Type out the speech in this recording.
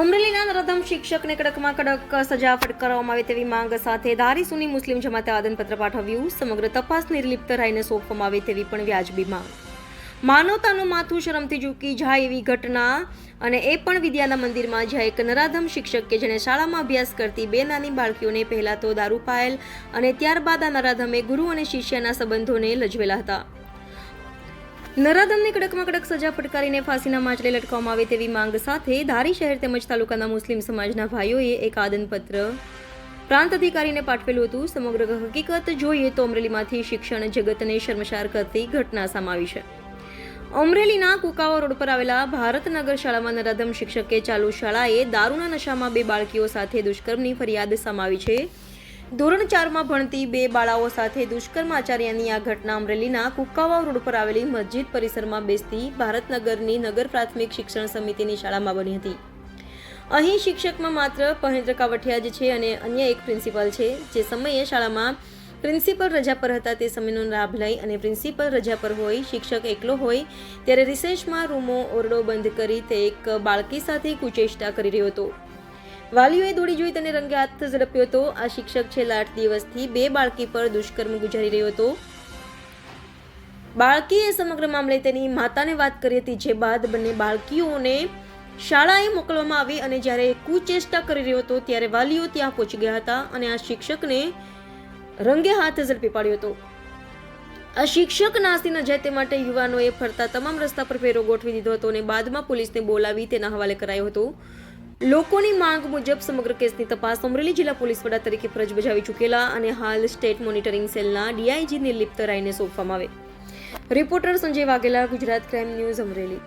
અમરેલીના નરાધમ શિક્ષકને કડકમાં કડક સજા ફટકારવામાં આવે તેવી માંગ સાથે ધારીસુની મુસ્લિમ જમાતે આદનપત્ર પાઠવ્યું. સમગ્ર તપાસ નિર્લિપ્ત રહીને સોંપવામાં આવે તેવી પણ વ્યાજબી માંગ. માનવતાનું માથું શરમથી ઝૂકી જાય એવી ઘટના અને એ પણ વિદ્યાના મંદિરમાં જ્યાં એક નરાધમ શિક્ષક કે જેણે શાળામાં અભ્યાસ કરતી બે નાની બાળકીઓને પહેલાં તો દારૂ પાયેલ અને ત્યારબાદ આ નરાધમે ગુરુ અને શિષ્યના સંબંધોને લજવેલા હતા. નરાધમને કડકમાં કડક સજા ફટકારીને ફાંસીના માછલે લટકાવવામાં આવે તેવી માંગ સાથે ધારી શહેર તેમજ તાલુકાના મુસ્લિમ સમાજના ભાઈઓએ એક આદનપત્ર. પ્રાંત અધિકારીને પાઠવેલું હતું, સમગ્ર હકીકત જોઈએ તો અમરેલીમાંથી શિક્ષણ જગતને શર્મસાર કરતી ઘટના સમાવી છે. અમરેલીના કુકાવા રોડ પર આવેલા ભારતનગર શાળામાં નરાધમ શિક્ષકે ચાલુ શાળાએ દારૂના નશામાં બે બાળકીઓ સાથે દુષ્કર્મની ફરિયાદ સમાવી છે. ધોરણ ચારમાં ભણતી બે બાળાઓ સાથે દુષ્કર્મ આચાર્યની આ ઘટના અમરેલીના કુકાવા રોડ પર આવેલી મસ્જિદ પરિસરમાં બેસતી ભારતનગરની નગર પ્રાથમિક શિક્ષણ સમિતિની શાળામાં બની હતી. અહીં શિક્ષકમાં માત્ર મહેન્દ્ર કાવઠિયા જ છે અને અન્ય એક પ્રિન્સિપાલ છે, જે સમયે શાળામાં પ્રિન્સિપલ રજા પર હતા તે સમયનો લાભ લઈ અને પ્રિન્સિપલ રજા પર હોય શિક્ષક એકલો હોય ત્યારે રિસેસમાં રૂમો ઓરડો બંધ કરી તે એક બાળકી સાથે કુચેષ્ટા કરી રહ્યો હતો. વાલીઓએ દોડી જોઈ તેને રંગે હાથ ઝડપ્યો હતો. આ શિક્ષક છેલ્લા આઠ દિવસથી બે બાળકી પર દુષ્કર્મ ગુજારી રહ્યો હતો. બાળકીએ સમગ્ર મામલે તેની માતાને વાત કરી હતી, જે બાદ બંને બાળકીઓને શાળાએ મોકલવામાં આવી અને જ્યારે કુચેષ્ટા કરી રહ્યો હતો ત્યારે વાલીઓ ત્યાં પહોંચી ગયા હતા અને આ શિક્ષકને રંગે હાથ ઝડપી પાડ્યો હતો. આ શિક્ષક નાસી ન જાય તે માટે યુવાનોએ ફરતા તમામ રસ્તા પર ફેરો ગોઠવી દીધો હતો અને બાદમાં પોલીસને બોલાવી તેના હવાલે કરાયો હતો. લોકોની માંગ મુજબ સમગ્ર કેસની તપાસ અમરેલી જિલ્લા પોલીસ વડા તરીકે ફરજ બજાવી ચૂકેલા અને હાલ સ્ટેટ મોનિટરિંગ સેલના ડીઆઈજી નિર્લિપ્ત રાયને સોંપવામાં આવે. Reporter Sanjay Vaghela, Gujarat crime news Amreli.